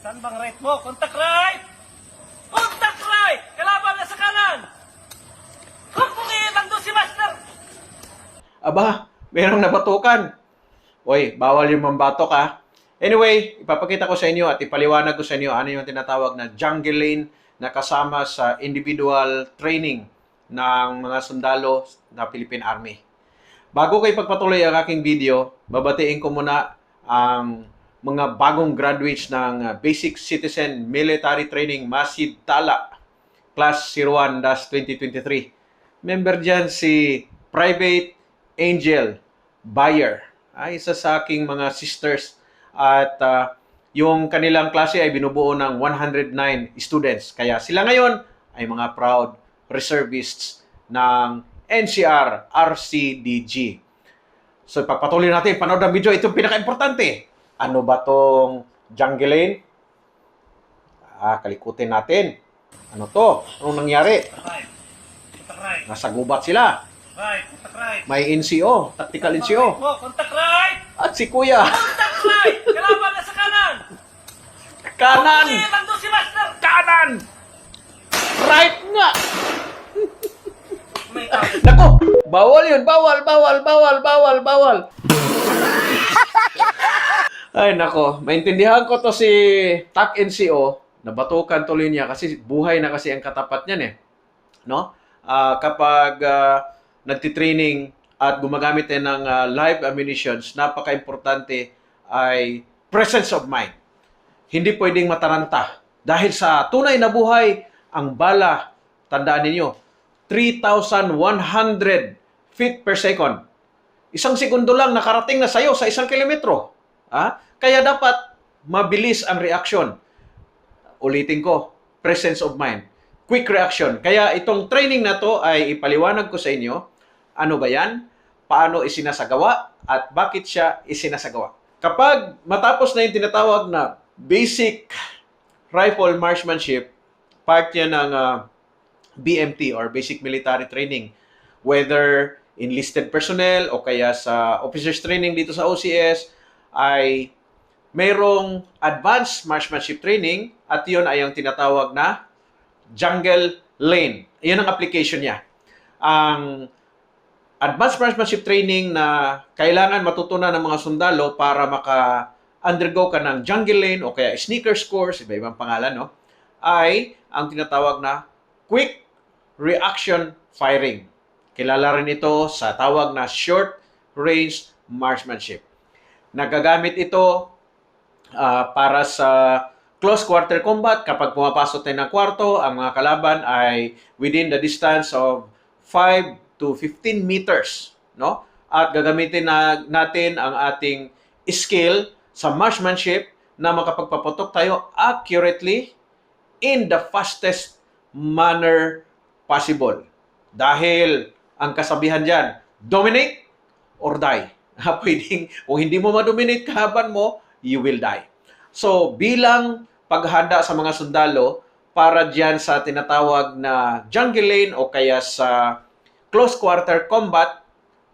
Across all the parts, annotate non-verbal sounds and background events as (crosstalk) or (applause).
Saan bang right mo? Contact right! Contact right! Kalaban na sa kanan! Iibang doon si Master! Aba, merong nabatukan. Oy, bawal yung mambatok ha. Anyway, ipapakita ko sa inyo at ipaliwanag ko sa inyo ano yung tinatawag na jungle lane na kasama sa individual training ng mga sundalo na Philippine Army. Bago ko ipagpatuloy ang aking video, babatiin ko muna ang mga bagong graduates ng uh, Basic Citizen Military Training Masid Tala Class 01-2023. Member dyan si Private Angel Bayer. Ay, isa sa aking mga sisters. At ah, yung kanilang klase ay binubuo ng 109 students. Kaya sila ngayon ay mga proud reservists ng NCR RCDG. So, ipagpatuloy natin. Panood ang video. Ito pinaka-importante. Ano ba tong jungle lane? Ah, kalikutin natin. Ano to? Anong nangyari? Nasa gubat sila. May NCO, tactical NCO. Contact right! At si Kuya, Contact right! Kalaban na sa kanan! Kanan! si Master! Kanan! Right nga! (laughs) Nako! Bawal yun! Bawal! Bawal! Bawal! Bawal! Bawal! Ay, nako. Maintindihan ko to si TAC NCO. Nabatukan tuloy niya kasi buhay na kasi ang katapat niyan eh. No? Ah, kapag ah, nagtitraining at gumagamit tayo ng ah, live ammunitions, napaka-importante ay presence of mind. Hindi pwedeng mataranta. Dahil sa tunay na buhay, ang bala, tandaan ninyo, 3,100 feet per second. Isang segundo lang nakarating na sa'yo sa isang kilometro. Ah? Kaya dapat mabilis ang reaction. Ulitin ko, presence of mind. Quick reaction. Kaya itong training na to ay ipaliwanag ko sa inyo. Ano ba yan? Paano isinasagawa? At bakit siya isinasagawa? Kapag matapos na yung tinatawag na basic rifle marksmanship, part yan ng ah, BMT or Basic Military Training. Whether enlisted personnel o kaya sa officers training dito sa OCS ay mayroong advanced marksmanship training at yun ay ang tinatawag na jungle lane. Iyon ang application niya. Ang advanced marksmanship training na kailangan matutunan ng mga sundalo para maka undergo ka ng jungle lane o kaya sneakers course, iba-ibang pangalan, no? ay ang tinatawag na quick reaction firing. Kilala rin ito sa tawag na short range marksmanship. Nagagamit ito ah, para sa close quarter combat. Kapag pumapasok tayo ng kwarto, ang mga kalaban ay within the distance of 5 to 15 meters. No? At gagamitin na, natin ang ating skill sa marksmanship na makapagpaputok tayo accurately in the fastest manner possible. Dahil ang kasabihan dyan, dominate or die. (laughs) Pwedeng, kung hindi mo ma-dominate kahaban mo, you will die. So, bilang paghanda sa mga sundalo para diyan sa tinatawag na jungle lane o kaya sa close quarter combat,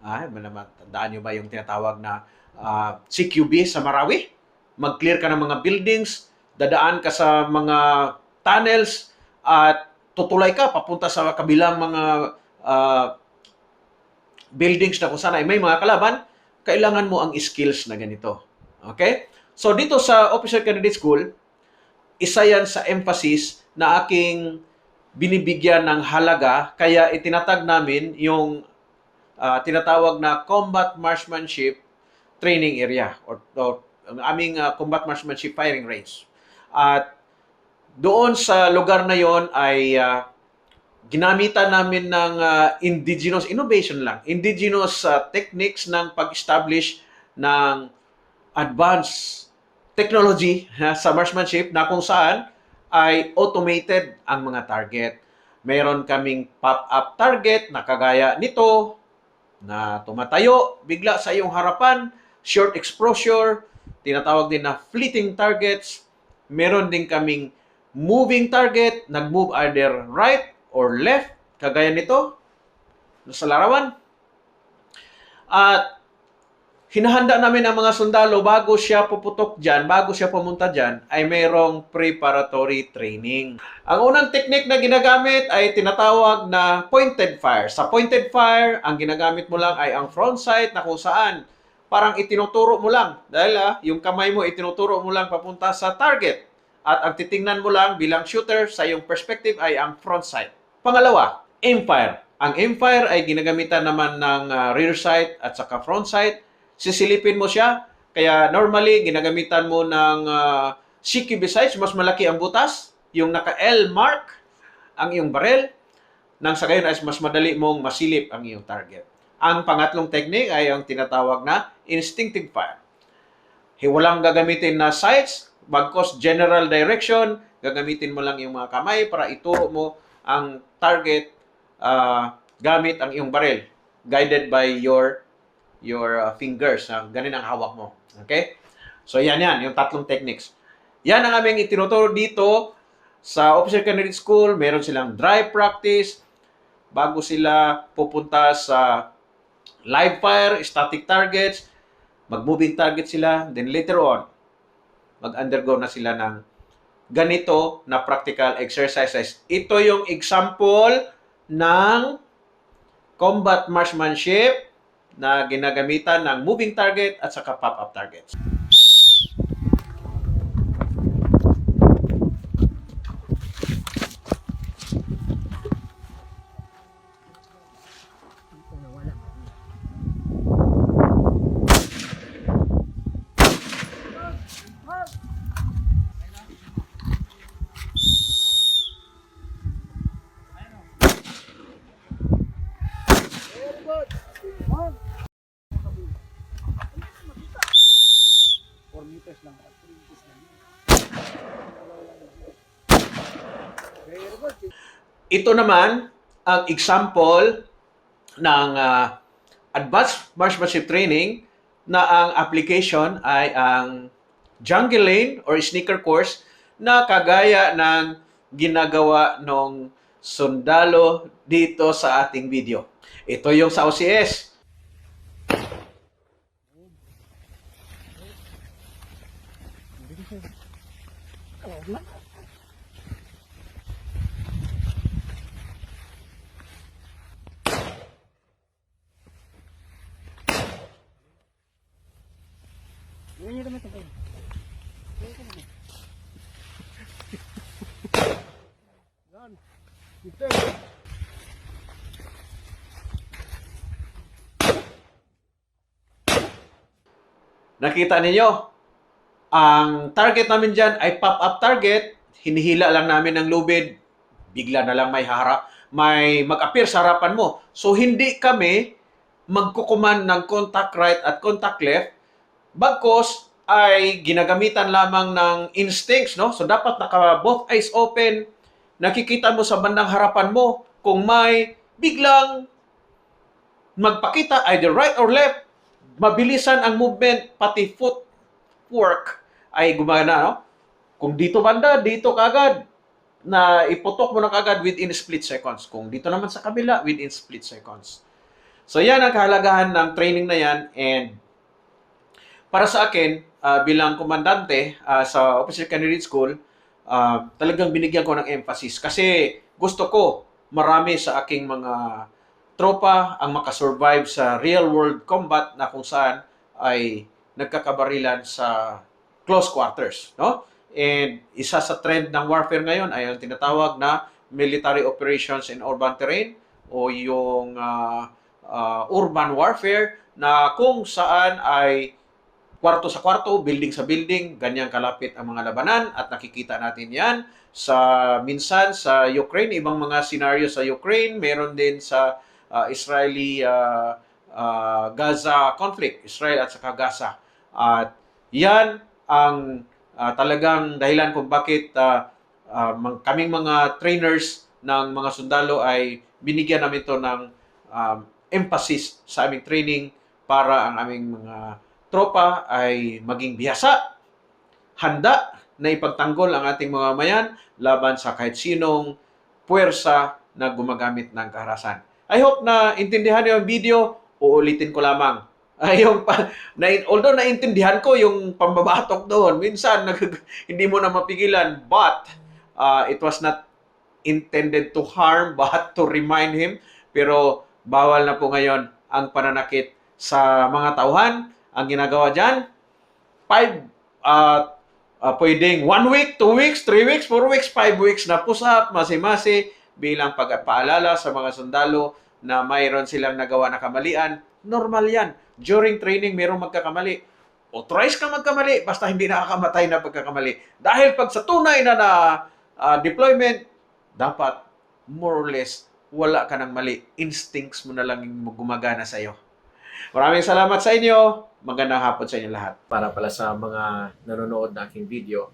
ay, ba naman, tandaan nyo ba yung tinatawag na ah, CQB sa Marawi? Mag-clear ka ng mga buildings, dadaan ka sa mga tunnels, at tutulay ka papunta sa kabilang mga ah, buildings na kung saan ay may mga kalaban, kailangan mo ang skills na ganito. Okay? So dito sa Officer Candidate School, isa yan sa emphasis na aking binibigyan ng halaga kaya itinatag namin yung ah, tinatawag na combat marksmanship training area or, or ang aming ah, combat marksmanship firing range. At doon sa lugar na yon ay ah, ginamitan namin ng ah, indigenous innovation lang, indigenous ah, techniques ng pag-establish ng advanced technology sa marksmanship na kung saan ay automated ang mga target. Meron kaming pop-up target na kagaya nito na tumatayo bigla sa iyong harapan, short exposure, tinatawag din na fleeting targets. Meron din kaming moving target, nag-move either right or left, kagaya nito sa larawan. At hinahanda namin ang mga sundalo bago siya puputok dyan, bago siya pumunta dyan, ay mayroong preparatory training. Ang unang technique na ginagamit ay tinatawag na pointed fire. Sa pointed fire, ang ginagamit mo lang ay ang front sight na kung saan parang itinuturo mo lang. Dahil ah, yung kamay mo itinuturo mo lang papunta sa target. At ang titingnan mo lang bilang shooter sa iyong perspective ay ang front sight. Pangalawa, aim fire. Ang aim fire ay ginagamitan naman ng ah, rear sight at saka front sight. Sisilipin mo siya. Kaya normally, ginagamitan mo ng uh, CQB sights. Mas malaki ang butas. Yung naka-L mark ang iyong barrel. Nang sa gayon ay mas madali mong masilip ang iyong target. Ang pangatlong technique ay ang tinatawag na instinctive fire. Walang gagamitin na sights, bagkos general direction, gagamitin mo lang yung mga kamay para ituro mo ang target ah, gamit ang iyong barrel guided by your your uh, fingers. Uh, ganin ang hawak mo. Okay? So yan yan, yung tatlong techniques. Yan ang aming itinuturo dito sa Officer Candidate School. Meron silang dry practice bago sila pupunta sa live fire, static targets, mag-moving target sila, then later on, mag-undergo na sila ng ganito na practical exercises. Ito yung example ng combat marksmanship na ginagamitan ng moving target at saka pop-up targets. Ito naman ang example ng ah, advanced marksmanship training na ang application ay ang jungle lane or sneaker course na kagaya ng ginagawa ng sundalo dito sa ating video. Ito yung sa OCS. Nakita ninyo, ang target namin dyan ay pop-up target. Hinihila lang namin ng lubid. Bigla na lang may harap, may mag-appear sa harapan mo. So, hindi kami magkukuman ng contact right at contact left. Bagkos ay ginagamitan lamang ng instincts, no? So, dapat naka both eyes open. Nakikita mo sa bandang harapan mo kung may biglang magpakita either right or left mabilisan ang movement, pati footwork ay gumana, no? Kung dito banda, dito kagad, na iputok mo na kagad within split seconds. Kung dito naman sa kabila, within split seconds. So yan ang kahalagahan ng training na yan and para sa akin, ah, bilang komandante ah, sa Officer Candidate School, ah, talagang binigyan ko ng emphasis kasi gusto ko marami sa aking mga tropa ang makasurvive sa real world combat na kung saan ay nagkakabarilan sa close quarters, no? And isa sa trend ng warfare ngayon ay ang tinatawag na military operations in urban terrain o yung ah, ah, urban warfare na kung saan ay kwarto sa kwarto, building sa building, ganyan kalapit ang mga labanan at nakikita natin yan sa minsan sa Ukraine, ibang mga scenario sa Ukraine, meron din sa uh, Israeli uh, uh, Gaza conflict, Israel at saka Gaza. At yan ang uh, talagang dahilan kung bakit uh, uh, kaming mga trainers ng mga sundalo ay binigyan namin to ng um, emphasis sa aming training para ang aming mga tropa ay maging bihasa, handa na ipagtanggol ang ating mga mayan laban sa kahit sinong puwersa na gumagamit ng kaharasan. I hope na intindihan niyo ang video. Uulitin ko lamang. (laughs) Ay, yung na, although naintindihan ko yung pambabatok doon, minsan nag, (laughs) hindi mo na mapigilan, but uh, it was not intended to harm (laughs) but to remind him. Pero bawal na po ngayon ang pananakit sa mga tauhan. Ang ginagawa dyan, five, uh, uh, pwedeng one week, two weeks, three weeks, four weeks, five weeks na pusap, masi-masi, bilang pagpaalala sa mga sundalo na mayroon silang nagawa na kamalian. Normal yan. During training, mayroong magkakamali. Authorize ka magkamali, basta hindi nakakamatay na pagkakamali. Dahil pag sa tunay na na ah, deployment, dapat more or less wala ka ng mali. Instincts mo na lang yung gumagana sa iyo. Maraming salamat sa inyo. Magandang hapon sa inyo lahat. Para pala sa mga nanonood na aking video,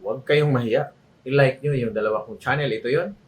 huwag kayong mahiya. I-like nyo yung dalawa kong channel. Ito yon